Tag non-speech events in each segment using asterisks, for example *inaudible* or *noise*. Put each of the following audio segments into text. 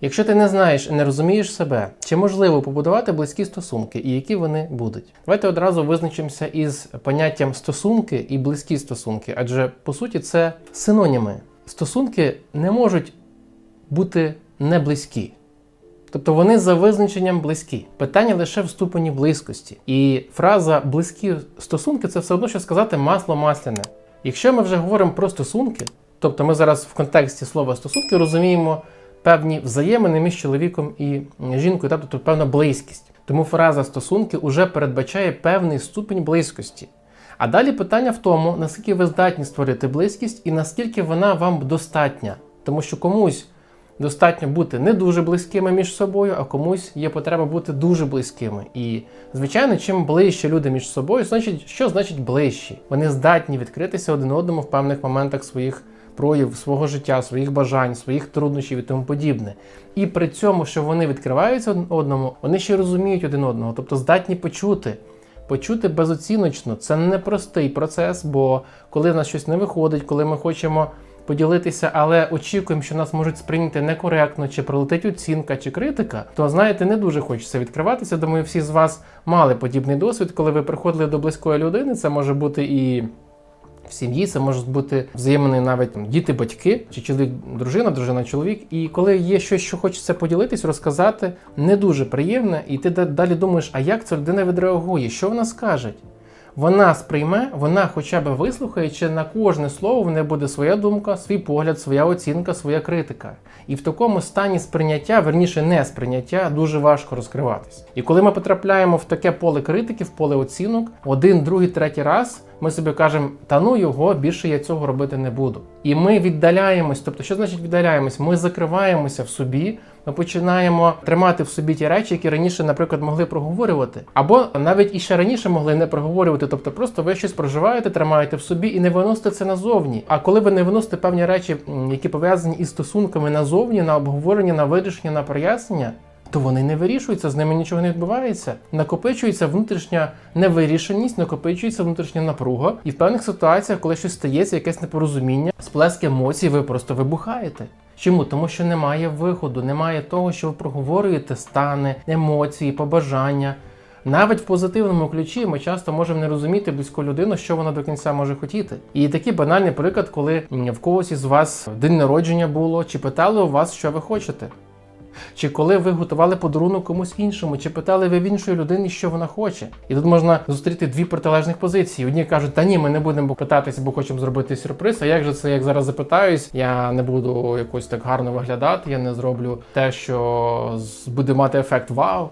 Якщо ти не знаєш і не розумієш себе, чи можливо побудувати близькі стосунки і які вони будуть? Давайте одразу визначимося із поняттям стосунки і близькі стосунки, адже по суті це синоніми. Стосунки не можуть бути не близькі. Тобто вони за визначенням близькі. Питання лише в ступені близькості. І фраза близькі стосунки це все одно, що сказати масло масляне. Якщо ми вже говоримо про стосунки, тобто ми зараз в контексті слова стосунки розуміємо певні взаємини між чоловіком і жінкою, тобто певна близькість. Тому фраза стосунки вже передбачає певний ступінь близькості. А далі питання в тому, наскільки ви здатні створити близькість і наскільки вона вам достатня. Тому що комусь достатньо бути не дуже близькими між собою, а комусь є потреба бути дуже близькими. І, звичайно, чим ближче люди між собою, значить, що значить ближчі? Вони здатні відкритися один одному в певних моментах своїх прояв, свого життя, своїх бажань, своїх труднощів і тому подібне. І при цьому, що вони відкриваються одному, вони ще розуміють один одного, тобто здатні почути. Почути безоціночно це непростий процес, бо коли в нас щось не виходить, коли ми хочемо поділитися, але очікуємо, що нас можуть сприйняти некоректно, чи прилетить оцінка, чи критика, то знаєте, не дуже хочеться відкриватися. Думаю, всі з вас мали подібний досвід, коли ви приходили до близької людини. Це може бути і. В сім'ї це можуть бути взаємини навіть там, діти, батьки, чи чоловік, дружина, дружина, чоловік. І коли є щось, що хочеться поділитись, розказати, не дуже приємне, і ти да- далі думаєш, а як ця людина відреагує, що вона скаже? Вона сприйме, вона хоча б вислухає, чи на кожне слово в неї буде своя думка, свій погляд, своя оцінка, своя критика. І в такому стані сприйняття, верніше не сприйняття, дуже важко розкриватись. І коли ми потрапляємо в таке поле критики, в поле оцінок, один, другий, третій раз, ми собі кажемо, та ну його більше я цього робити не буду. І ми віддаляємось. Тобто, що значить віддаляємось? Ми закриваємося в собі. Ми починаємо тримати в собі ті речі, які раніше, наприклад, могли проговорювати, або навіть і ще раніше могли не проговорювати. Тобто, просто ви щось проживаєте, тримаєте в собі і не виносите це назовні. А коли ви не виносите певні речі, які пов'язані із стосунками назовні, на обговорення, на вирішення, на прояснення. То вони не вирішуються, з ними нічого не відбувається. Накопичується внутрішня невирішеність, накопичується внутрішня напруга, і в певних ситуаціях, коли щось стається, якесь непорозуміння, сплеск емоцій, ви просто вибухаєте. Чому? Тому що немає виходу, немає того, що ви проговорюєте стани, емоції, побажання. Навіть в позитивному ключі ми часто можемо не розуміти близьку людину, що вона до кінця може хотіти. І такий банальний приклад, коли в когось із вас день народження було, чи питали у вас, що ви хочете. Чи коли ви готували подарунок комусь іншому, чи питали ви в іншої людини, що вона хоче? І тут можна зустріти дві протилежних позиції. Одні кажуть, та ні, ми не будемо питатися, бо хочемо зробити сюрприз. А як же це, як зараз запитаюсь, я не буду якось так гарно виглядати, я не зроблю те, що буде мати ефект вау.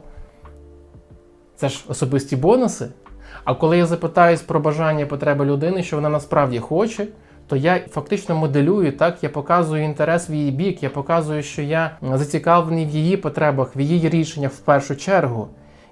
Це ж особисті бонуси. А коли я запитаюсь про бажання і потреби людини, що вона насправді хоче, то я фактично моделюю так, я показую інтерес в її бік, я показую, що я зацікавлений в її потребах, в її рішеннях в першу чергу.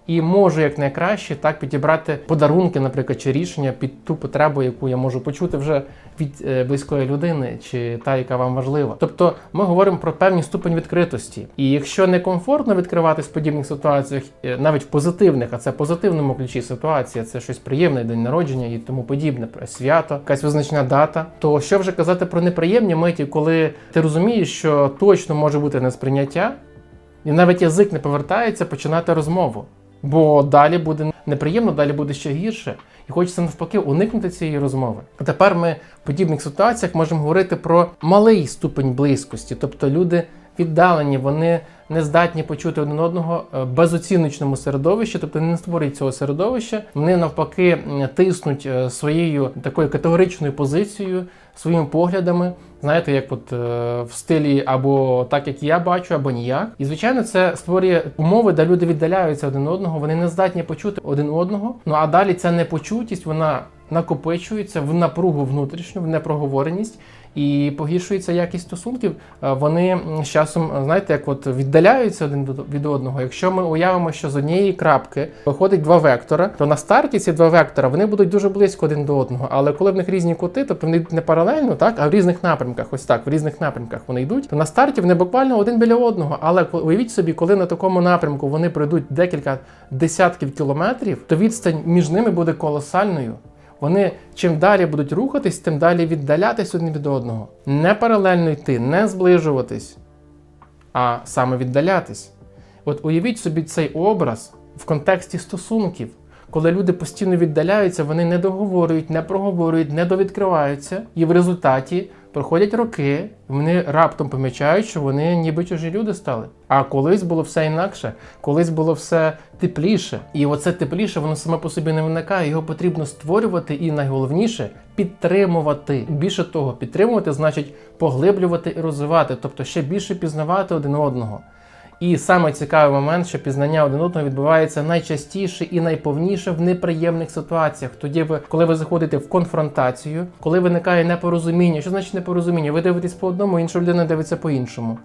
І можу як найкраще так підібрати подарунки, наприклад, чи рішення під ту потребу, яку я можу почути вже від е, близької людини, чи та, яка вам важлива. Тобто ми говоримо про певний ступень відкритості. І якщо некомфортно відкриватись в подібних ситуаціях, е, навіть в позитивних, а це в позитивному ключі ситуація, це щось приємне, день народження і тому подібне, свято, якась визначена дата. То що вже казати про неприємні миті, коли ти розумієш, що точно може бути несприйняття, і навіть язик не повертається починати розмову. Бо далі буде неприємно, далі буде ще гірше, і хочеться навпаки уникнути цієї розмови. А тепер ми в подібних ситуаціях можемо говорити про малий ступень близькості, тобто люди віддалені, вони не здатні почути один одного е, безоціночному середовищі, тобто не створюють цього середовища. Вони навпаки тиснуть е, своєю такою категоричною позицією, своїми поглядами. Знаєте, як от е, в стилі або так, як я бачу, або ніяк. І звичайно, це створює умови, де люди віддаляються один одного, вони не здатні почути один одного. Ну а далі ця непочутість, вона накопичується в напругу внутрішню, в непроговореність. І погіршується якість стосунків. Е, Вони з часом, е, знаєте, як от віддаляються один від одного. Якщо ми уявимо, що з однієї крапки виходить два вектора, то на старті ці два вектора вони будуть дуже близько один до одного. Але коли в них різні кути, тобто вони не паралельно, так а в різних напрямках, ось так, в різних напрямках вони йдуть, то на старті вони буквально один біля одного. Але уявіть собі, коли на такому напрямку вони пройдуть декілька десятків кілометрів, то відстань між ними буде колосальною. Вони чим далі будуть рухатись, тим далі віддалятись один від одного. Не паралельно йти, не зближуватись, а саме віддалятись. От уявіть собі цей образ в контексті стосунків, коли люди постійно віддаляються, вони не договорюють, не проговорюють, не довідкриваються, і в результаті проходять роки, вони раптом помічають, що вони ніби чужі люди стали. А колись було все інакше, колись було все тепліше. І оце тепліше, воно саме по собі не виникає. Його потрібно створювати і найголовніше підтримувати. Більше того, підтримувати значить поглиблювати і розвивати, тобто ще більше пізнавати один одного. І саме цікавий момент, що пізнання один одного відбувається найчастіше і найповніше в неприємних ситуаціях. Тоді ви, коли ви заходите в конфронтацію, коли виникає непорозуміння, що значить непорозуміння? Ви дивитесь по одному, інша людина дивиться по іншому.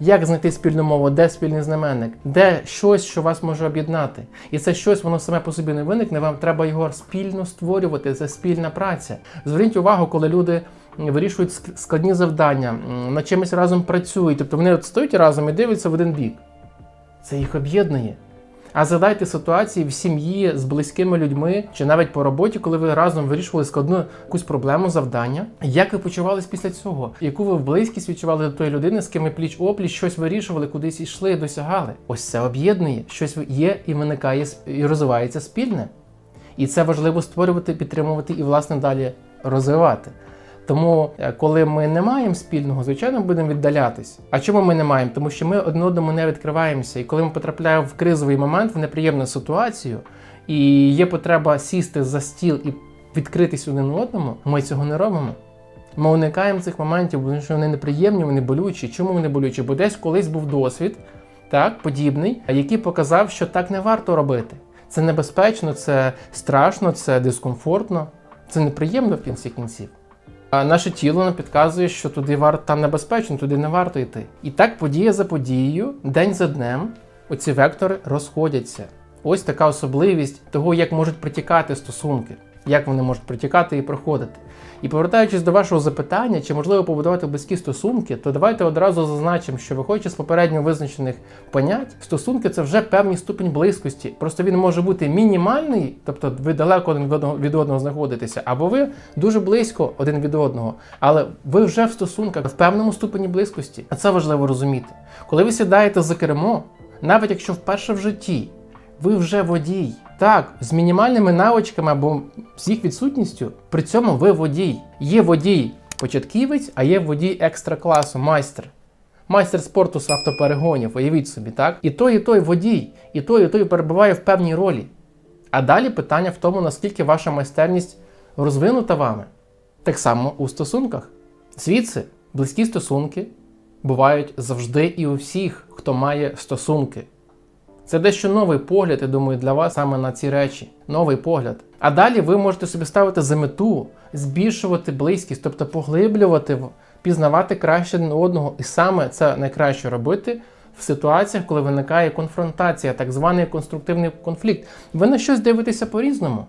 Як знайти спільну мову, де спільний знаменник, де щось, що вас може об'єднати? І це щось, воно саме по собі не виникне. Вам треба його спільно створювати. Це спільна праця. Зверніть увагу, коли люди вирішують складні завдання, над чимось разом працюють. Тобто вони от стоять разом і дивляться в один бік. Це їх об'єднує. А згадайте ситуації в сім'ї з близькими людьми чи навіть по роботі, коли ви разом вирішували складну якусь проблему, завдання. Як ви почувались після цього? Яку ви в близькість відчували до тої людини, з ким ви пліч опліч щось вирішували, кудись йшли, досягали? Ось це об'єднує. Щось є і виникає і розвивається спільне. І це важливо створювати, підтримувати і, власне, далі розвивати. Тому, е, коли ми не маємо спільного, звичайно, будемо віддалятись. А чому ми не маємо? Тому що ми один одному не відкриваємося. І коли ми потрапляємо в кризовий момент, в неприємну ситуацію, і є потреба сісти за стіл і відкритись один одному, ми цього не робимо. Ми уникаємо цих моментів, тому що вони неприємні, вони болючі. Чому вони болючі? Бо десь колись був досвід, так, подібний, який показав, що так не варто робити. Це небезпечно, це страшно, це дискомфортно, це неприємно в кінці кінців. Наше тіло нам підказує, що туди варто там небезпечно, туди не варто йти. І так подія за подією, день за днем, оці вектори розходяться. Ось така особливість того, як можуть протікати стосунки, як вони можуть протікати і проходити. І повертаючись до вашого запитання, чи можливо побудувати близькі стосунки, то давайте одразу зазначимо, що виходячи з попередньо визначених понять, стосунки це вже певний ступінь близькості. Просто він може бути мінімальний, тобто ви далеко один від одного, знаходитеся, або ви дуже близько один від одного, але ви вже в стосунках в певному ступені близькості. А це важливо розуміти. Коли ви сідаєте за кермо, навіть якщо вперше в житті ви вже водій. Так, з мінімальними навичками або з їх відсутністю, при цьому ви водій. Є водій початківець, а є водій екстра класу, майстер. Майстер спорту з автоперегонів, уявіть собі, так? І той, і той водій, і той, і той перебуває в певній ролі. А далі питання в тому, наскільки ваша майстерність розвинута вами. Так само у стосунках. Звідси близькі стосунки бувають завжди і у всіх, хто має стосунки. Це дещо новий погляд, я думаю, для вас саме на ці речі. Новий погляд. А далі ви можете собі ставити за мету збільшувати близькість, тобто поглиблювати, пізнавати краще один одного. І саме це найкраще робити в ситуаціях, коли виникає конфронтація, так званий конструктивний конфлікт. Ви на щось дивитеся по-різному.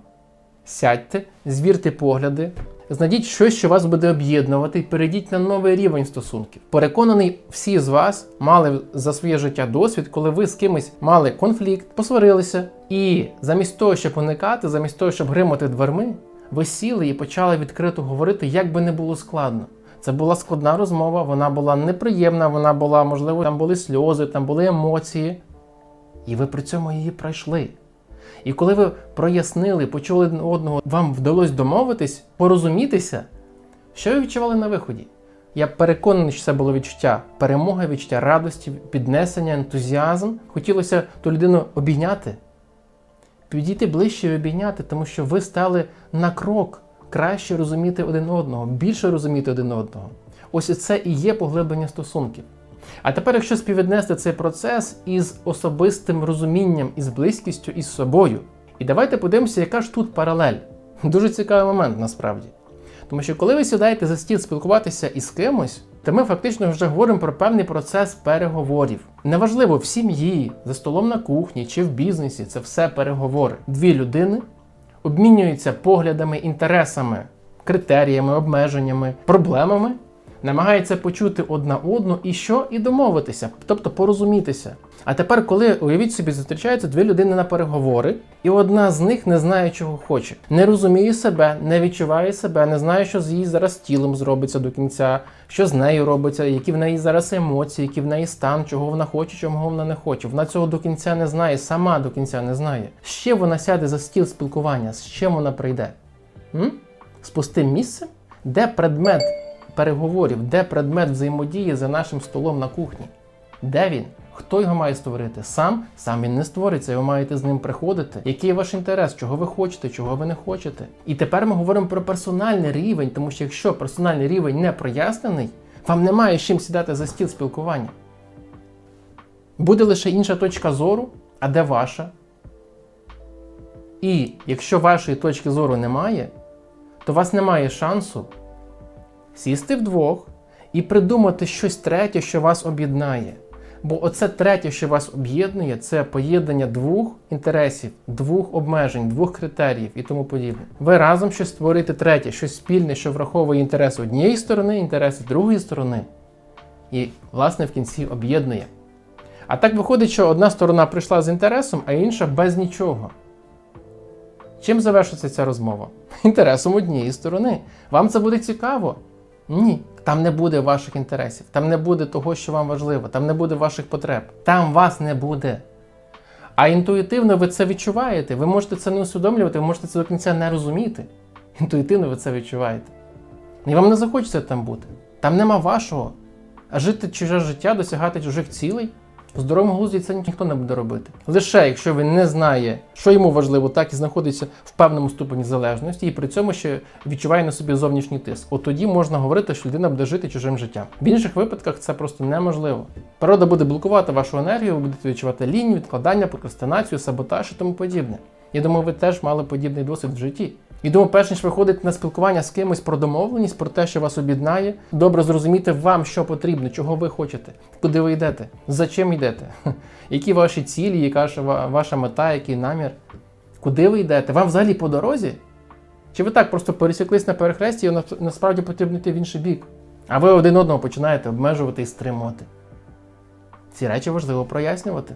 Сядьте, звірте погляди, знайдіть щось, що вас буде об'єднувати, і перейдіть на новий рівень стосунків. Переконаний, всі з вас мали за своє життя досвід, коли ви з кимось мали конфлікт, посварилися, і замість того, щоб уникати, замість того, щоб гримати дверми, ви сіли і почали відкрито говорити, як би не було складно. Це була складна розмова, вона була неприємна, вона була, можливо, там були сльози, там були емоції. І ви при цьому її пройшли. І коли ви прояснили, почули один одного, вам вдалося домовитись, порозумітися, що ви відчували на виході? Я переконаний, що це було відчуття перемоги, відчуття радості, піднесення, ентузіазм. Хотілося ту людину обійняти, підійти ближче і обійняти, тому що ви стали на крок краще розуміти один одного, більше розуміти один одного. Ось це і є поглиблення стосунків. А тепер, якщо співвіднести цей процес із особистим розумінням, із близькістю із собою, і давайте подивимося, яка ж тут паралель. Дуже цікавий момент насправді. Тому що коли ви сідаєте за стіл спілкуватися із кимось, то ми фактично вже говоримо про певний процес переговорів. Неважливо в сім'ї, за столом на кухні чи в бізнесі, це все переговори. Дві людини обмінюються поглядами, інтересами, критеріями, обмеженнями, проблемами намагається почути одна одну і що? І домовитися, тобто порозумітися. А тепер, коли уявіть собі, зустрічаються дві людини на переговори, і одна з них не знає, чого хоче, не розуміє себе, не відчуває себе, не знає, що з її зараз тілом зробиться до кінця, що з нею робиться, які в неї зараз емоції, які в неї стан, чого вона хоче, чого вона не хоче. Вона цього до кінця не знає, сама до кінця не знає. Чим вона сяде за стіл спілкування, з чим вона прийде? М? З пустим місцем? Де предмет переговорів, де предмет взаємодії за нашим столом на кухні? Де він? Хто його має створити? Сам? Сам він не створиться, ви маєте з ним приходити. Який ваш інтерес? Чого ви хочете, чого ви не хочете? І тепер ми говоримо про персональний рівень, тому що якщо персональний рівень не прояснений, вам немає з чим сідати за стіл спілкування. Буде лише інша точка зору, а де ваша? І якщо вашої точки зору немає, то у вас немає шансу сісти вдвох і придумати щось третє, що вас об'єднає. Бо оце третє, що вас об'єднує, це поєднання двох інтересів, двох обмежень, двох критеріїв і тому подібне. Ви разом щось створюєте третє, щось спільне, що враховує інтереси однієї сторони, інтереси другої сторони, і, власне, в кінці об'єднує. А так виходить, що одна сторона прийшла з інтересом, а інша без нічого. Чим завершиться ця розмова? Інтересом однієї сторони. Вам це буде цікаво? Ні. Там не буде ваших інтересів, там не буде того, що вам важливо, там не буде ваших потреб. Там вас не буде. А інтуїтивно ви це відчуваєте. Ви можете це не усвідомлювати, ви можете це до кінця не розуміти. Інтуїтивно ви це відчуваєте. І вам не захочеться там бути. Там нема вашого. А жити чуже життя, досягати чужих цілей. В здоровому глузді це ніхто не буде робити. Лише якщо він не знає, що йому важливо, так і знаходиться в певному ступені залежності, і при цьому ще відчуває на собі зовнішній тиск. От тоді можна говорити, що людина буде жити чужим життям. В інших випадках це просто неможливо. Природа буде блокувати вашу енергію, ви будете відчувати лінію, відкладання, прокрастинацію, саботаж і тому подібне. Я думаю, ви теж мали подібний досвід в житті. І думаю, перш ніж виходити на спілкування з кимось про домовленість, про те, що вас об'єднає, добре зрозуміти вам, що потрібно, чого ви хочете, куди ви йдете, за чим йдете, *laughs* які ваші цілі, яка ваша мета, який намір, куди ви йдете? Вам взагалі по дорозі? Чи ви так просто пересіклись на перехресті і насправді потрібно йти в інший бік? А ви один одного починаєте обмежувати і стримувати. Ці речі важливо прояснювати.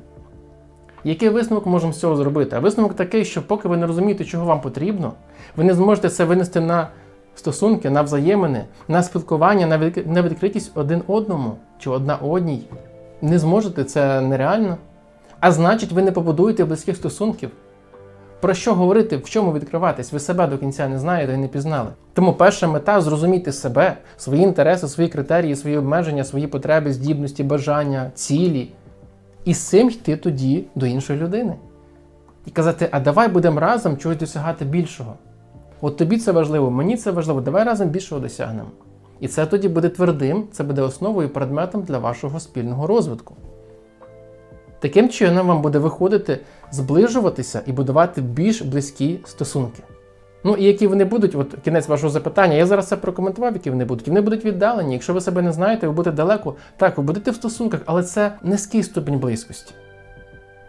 Який висновок можемо з цього зробити? А висновок такий, що поки ви не розумієте, чого вам потрібно, ви не зможете це винести на стосунки, на взаємини, на спілкування, на відк- на відкритість один одному чи одна одній. Не зможете, це нереально. А значить, ви не побудуєте близьких стосунків. Про що говорити, в чому відкриватись? Ви себе до кінця не знаєте і не пізнали. Тому перша мета зрозуміти себе, свої інтереси, свої критерії, свої обмеження, свої потреби, здібності, бажання, цілі. І з цим йти тоді до іншої людини. І казати, а давай будемо разом чогось досягати більшого. От тобі це важливо, мені це важливо, давай разом більшого досягнемо. І це тоді буде твердим, це буде основою і предметом для вашого спільного розвитку. Таким чином вам буде виходити зближуватися і будувати більш близькі стосунки. Ну і які вони будуть, от кінець вашого запитання, я зараз це прокоментував, які вони будуть. Вони будуть віддалені. Якщо ви себе не знаєте, ви будете далеко. Так, ви будете в стосунках, але це низький ступінь близькості.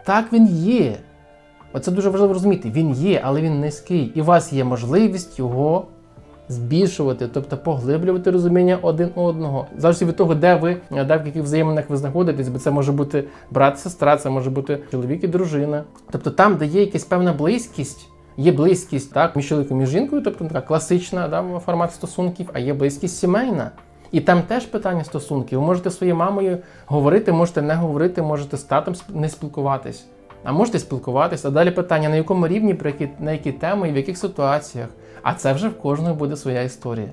Так, він є. Оце дуже важливо розуміти. Він є, але він низький. І у вас є можливість його збільшувати, тобто поглиблювати розуміння один одного. Залежно від того, де ви, де в яких взаєминах ви знаходитесь, бо це може бути брат, сестра, це може бути чоловік і дружина. Тобто там, де є якась певна близькість. Є близькість так, між чоловіком і жінкою, тобто така класична да, формат стосунків, а є близькість сімейна. І там теж питання стосунків. Ви можете своєю мамою говорити, можете не говорити, можете з татом не спілкуватись. А можете спілкуватися. А далі питання, на якому рівні, про які, на які теми і в яких ситуаціях. А це вже в кожного буде своя історія.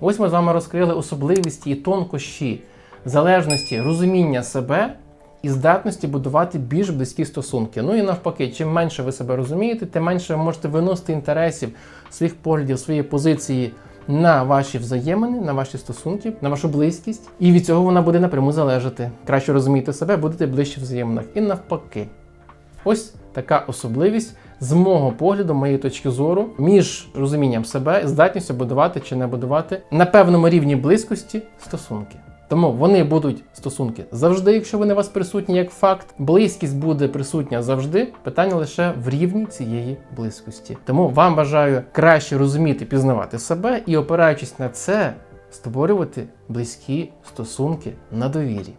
Ось ми з вами розкрили особливості і тонкощі залежності розуміння себе і здатності будувати більш близькі стосунки. Ну і навпаки, чим менше ви себе розумієте, тим менше ви можете виносити інтересів, своїх поглядів, своєї позиції на ваші взаємини, на ваші стосунки, на вашу близькість. І від цього вона буде напряму залежати. Краще розумієте себе, будете ближче в взаєминах. І навпаки. Ось така особливість з мого погляду, моєї точки зору, між розумінням себе і здатністю будувати чи не будувати на певному рівні близькості стосунки. Тому вони будуть стосунки завжди, якщо вони у вас присутні як факт. Близькість буде присутня завжди. Питання лише в рівні цієї близькості. Тому вам бажаю краще розуміти, пізнавати себе і, опираючись на це, створювати близькі стосунки на довірі.